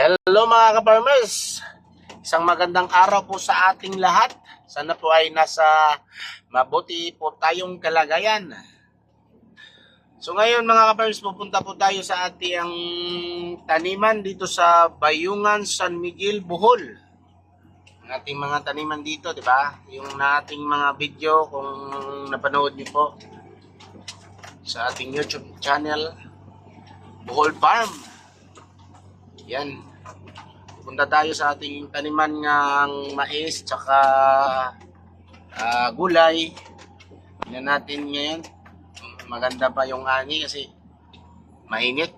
Hello mga ka-farmers! Isang magandang araw po sa ating lahat. Sana po ay nasa mabuti po tayong kalagayan. So ngayon mga ka-farmers, pupunta po tayo sa ating taniman dito sa Bayungan, San Miguel, Bohol. Ang ating mga taniman dito, di ba? Yung nating mga video kung napanood niyo po sa ating YouTube channel, Bohol Farm. Yan. Punta tayo sa ating taniman ng mais tsaka ah, gulay. Tingnan natin ngayon. Maganda pa yung ani kasi mainit.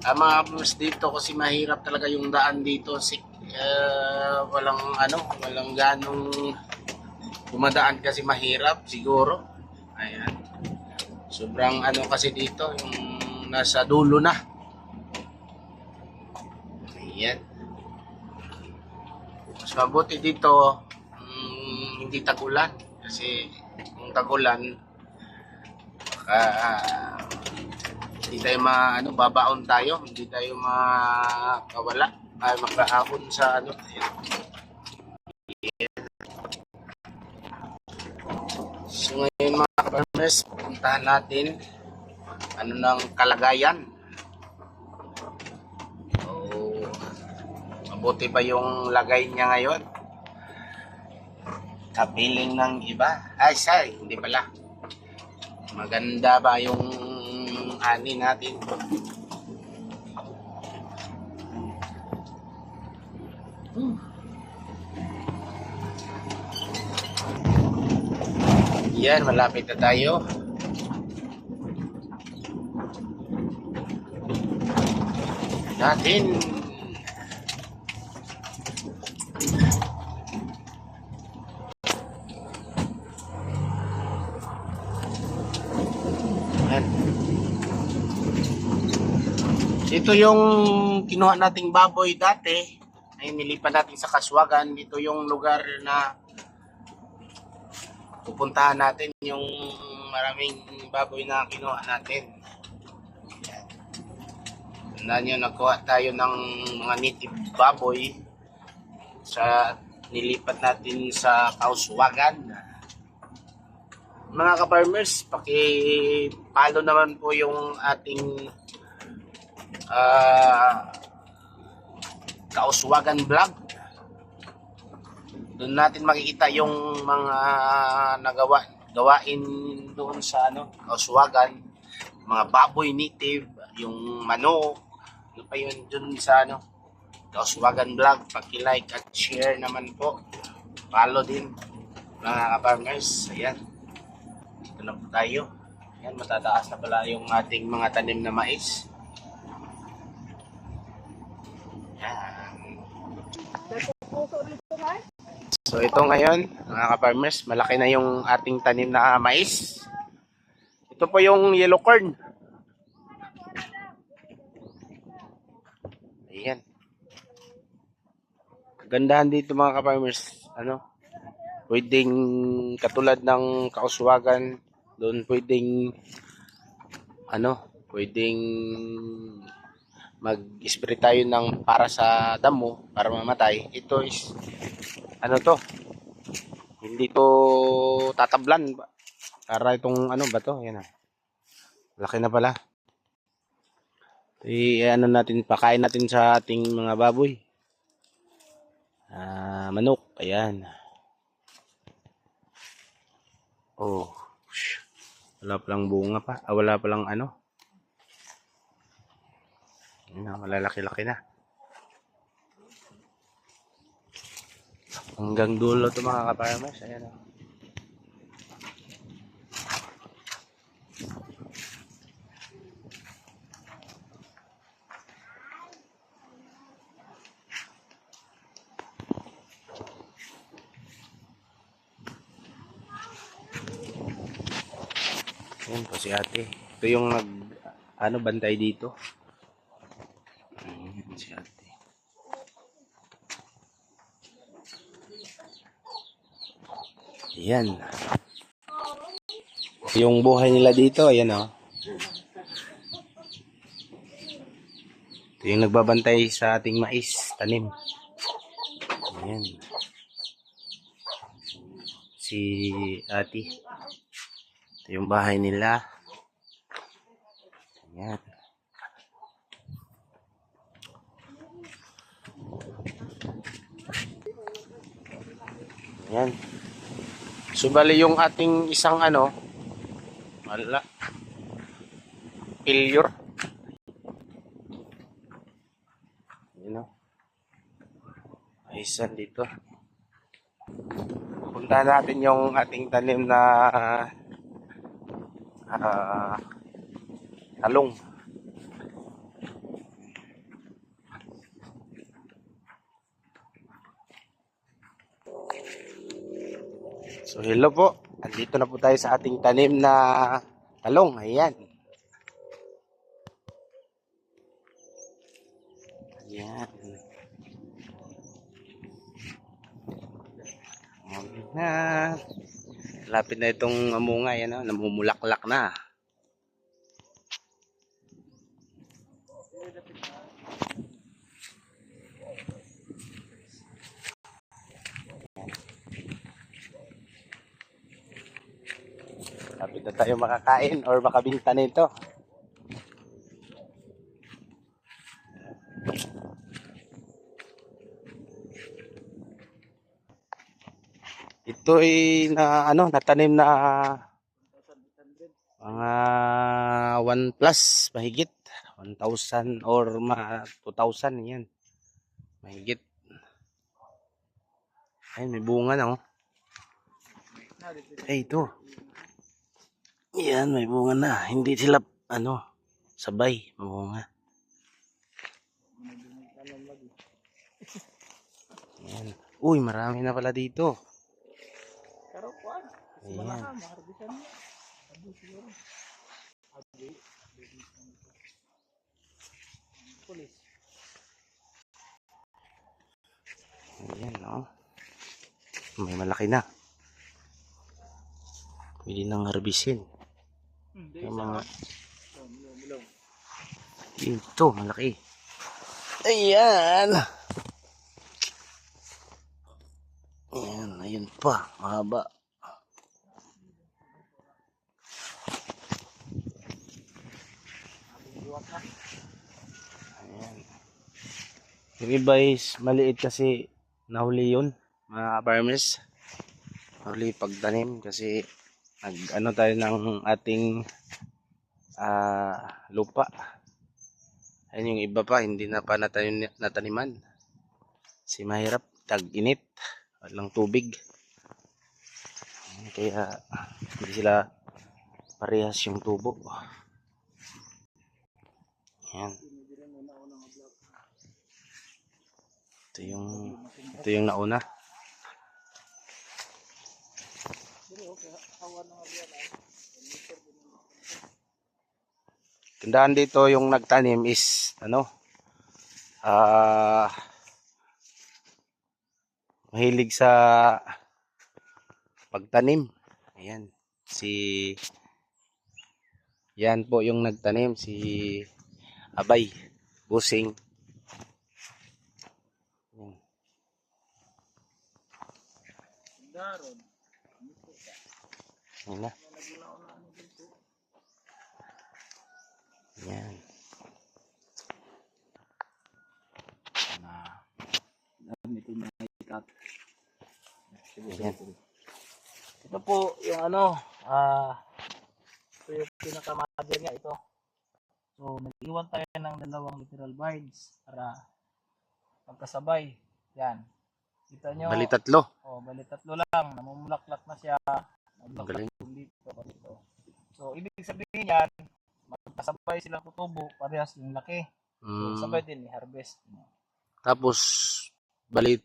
Ang mga farmers dito kasi mahirap talaga yung daan dito. Si, eh, walang ano, walang ganong dumadaan kasi mahirap siguro. Ayan. Sobrang ano kasi dito, yung nasa dulo na. Ayan. Mas mabuti dito, mm, hindi tagulan. Kasi kung tagulan, baka hindi tayo ma, ano, babaon tayo. Hindi tayo makawala. Ay, makaahon sa ano. Ayan. So ngayon mga farmers, puntahan natin ano ng kalagayan. Mabuti ba yung lagay niya ngayon? Kapiling ng iba? Ay, sorry, hindi pala. Maganda ba yung ani natin? Yan, malapit na tayo. Natin. Ito yung kinuha nating baboy dati. Ay nilipat natin sa Kaswagan. Dito yung lugar na pupuntahan natin yung maraming baboy na kinuha natin. Tandaan nyo, nagkuha tayo ng mga native baboy sa nilipat natin sa Kauswagan. Mga ka-farmers, paki-follow naman po yung ating ah Kauswagan vlog. Doon natin makikita yung mga nagawa gawain doon sa ano Kauswagan. Mga baboy native yung manok. Ano pa yun? Doon sa ano Kauswagan vlog. Paki-like at share naman po. Follow din mga ka-farmers ayan. Dito na po tayo. Ayan matataas na pala yung ating mga tanim na mais Ayan. So ito ngayon, mga ka-farmers, malaki na yung ating tanim na mais. Ito po yung yellow corn. Ayan. Kagandahan dito mga ka-farmers, ano, pwedeng katulad ng kauswagan, doon pwedeng, ano, pwedeng mag-spray tayo ng para sa damo, para mamatay. Ito is ano to? Hindi to tatablan para itong ano ba to? Yan ah laki na pala. I ano natin pakain natin sa ating mga baboy. Ah manok. Ayan. Oh wala palang bunga pa. Ah, wala palang ano Ayan na, malalaki-laki na Hanggang dulo to mga kaparmers. Ayan o. Ayan po si ate. Ito yung nag ano bantay dito. Ayan si ate. Ayan. Yung buhay nila dito, ayan oh. Ito yung nagbabantay sa ating mais, tanim. Ayan. Si ati. Ito yung bahay nila. Ayan. Ayan. So, bali yung ating isang ano, wala, failure. You know? Dito. Punta natin yung ating tanim na ah, talong. So hello po. Andito na po tayo sa ating tanim na talong. Ayan. Ayan. Ayan na. Lapit na itong amunga. Yan, oh. namumulaklak na. Lapit na tayo makakain or makabinta nito. Ito ay na ano, natanim na mga 1 plus mahigit 1,000 or mga 2,000 yan. Mahigit. Ay, may bunga na oh. Ay, ito. Yan, may bunga na. Hindi sila, ano, sabay, bunga. Yan. Uy, marami na pala dito. Ayan. Ayan, no. May malaki na. Pwede nang harbisin. Yung mga... Ito, malaki. Ayan. Ayan, ayun pa. Mahaba. Ayan. Is maliit kasi nahuli yun. Mga farmers. Nahuli pagtanim kasi nag ano tayo ng ating ah, lupa. Ayun yung iba pa, hindi na pa natanim, nataniman. Si mahirap, tag-init, walang tubig. Kaya hindi sila parehas yung tubo. Yan. Ito yung ito yung nauna. Tandaan dito yung nagtanim is ano ah mahilig sa pagtanim. Ayan. Si yan po yung nagtanim si Abay Busing. Yan. Yan na. Yan. Yan. Ito po yung ano, ah, ito yung pinakamother niya ito. So, nag-iwan tayo ng dalawang literal birds para magkasabay. Yan. Kita nyo, Bali tatlo. oh, bali tatlo lang, namumulaklak na siya. Galing. Dito, dito. So, ibig sabihin yan, magkasabay silang tutubo, parehas yung laki. So, Mm, sabay din i-harvest. tapos bali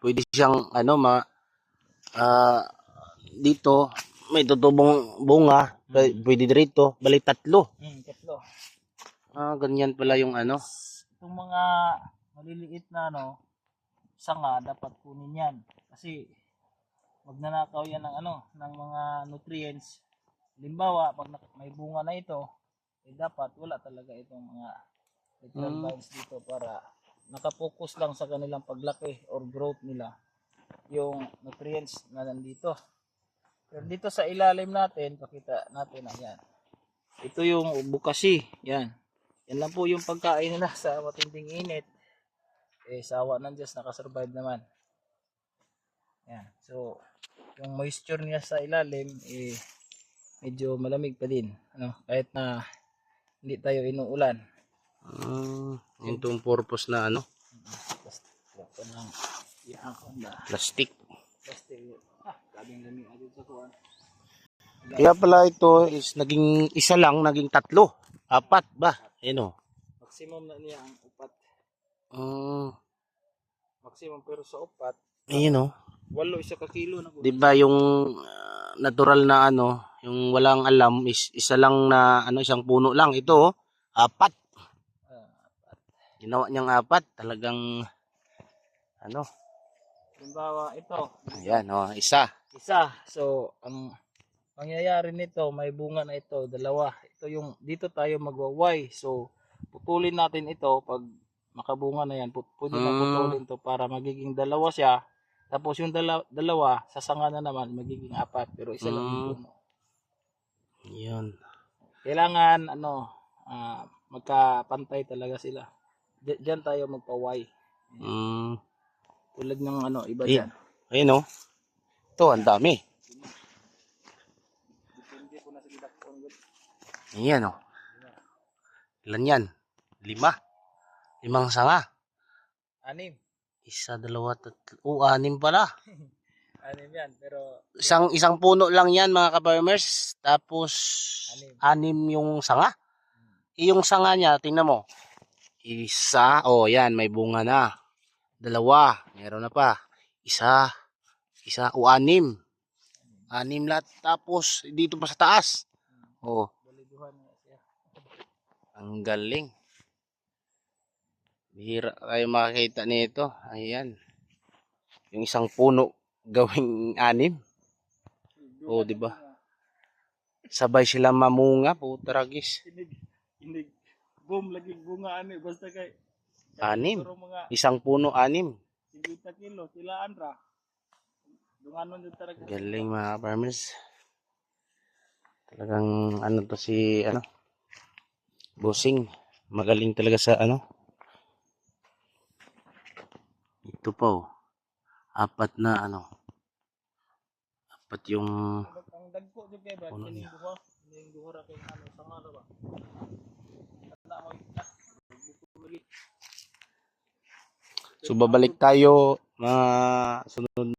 pwede siyang ano ma ah, dito may tutubong bunga pwede pwede dito bali tatlo. Hmm, tatlo. Ah, ganyan pala yung ano. itong mga maliliit na ano, sanga, dapat kunin yan. Kasi, magnanakaw yan ng ano, ng mga nutrients. Halimbawa, pag may bunga na ito, eh dapat wala talaga itong mga literal Mm. vines dito para nakapokus lang sa kanilang paglaki or growth nila yung nutrients na nandito. Pero dito sa ilalim natin, pakita natin ayan. Ito yung bukasi, yan. Yan lang po yung pagkain nila sa matinding init. Eh, sawa ng Diyos, nakasurvive naman. Yan. So, yung moisture niya sa ilalim, eh, medyo malamig pa din. Ano, kahit na hindi tayo inuulan. Ah, ito yung purpose na ano, plastic. Basta, ah, kaming lamig agad sa kuwan. Kaya pala ito is naging isa lang, naging tatlo. Apat ba? Ano? Maximum na niya ang upat. Mm, Maximum, pero sa upat, ayun oh. Walo isa ka kilo na 'Di ba yung ah, natural na ano, yung walang alam is isa lang na ano, isang puno lang ito oh. Apat. Ah, Ginawa niyang apat, talagang ano, Halimbawa, ito, ayan oh, isa. isa. So, ang mangyayari nito, may bunga na ito, dalawa. Ito yung, dito tayo magwaway. So, putulin natin ito pag makabunga na yan. Put, pwede na Mm. putulin to para magiging dalawa siya. Tapos yung dala, dalawa, sasanga na naman, magiging apat. Pero isa lang yung Mm. puno. Yun. Kailangan, ano, ah, magkapantay talaga sila. Di- Diyan tayo magpaway. Mm, Tulad ng ano, iba Ayun. dyan. ayun oh. Ito, ang dami. Ayan oh. Ilan yan? Lima. Limang sanga. Anim. Isa, dalawa, tatlo. Oh, anim pala. Anim yan. Pero, Isang isang puno lang yan mga ka-farmers. Tapos Anim. anim yung sanga. Eh, Yung sanga niya, tingnan mo. Isa, oh yan, may bunga na. Dalawa, meron na pa. Isa, isa, o anim. Anim lahat. Tapos, dito pa sa taas. Oh, nga siya. ang galing. Bihira kayo makakita nito. Ayan. Yung isang puno gawing anim. Oh, di ba? Sabay sila mamunga, putragis. Inig, inig. Boom, lagi bunga ani. Basta kay. Anim. Mga Isang puno, anim. 50 kilo, tilaan ra. Dunganon yung talaga. Galing mga farmers. Talagang ano to si ano? Bossing. Magaling talaga sa ano? Ito pa oh. Apat na ano. Apat yung Ang dagko jud ba? Kining niya. Kining duha ra ano sa nga ra ba? So babalik tayo mga sunod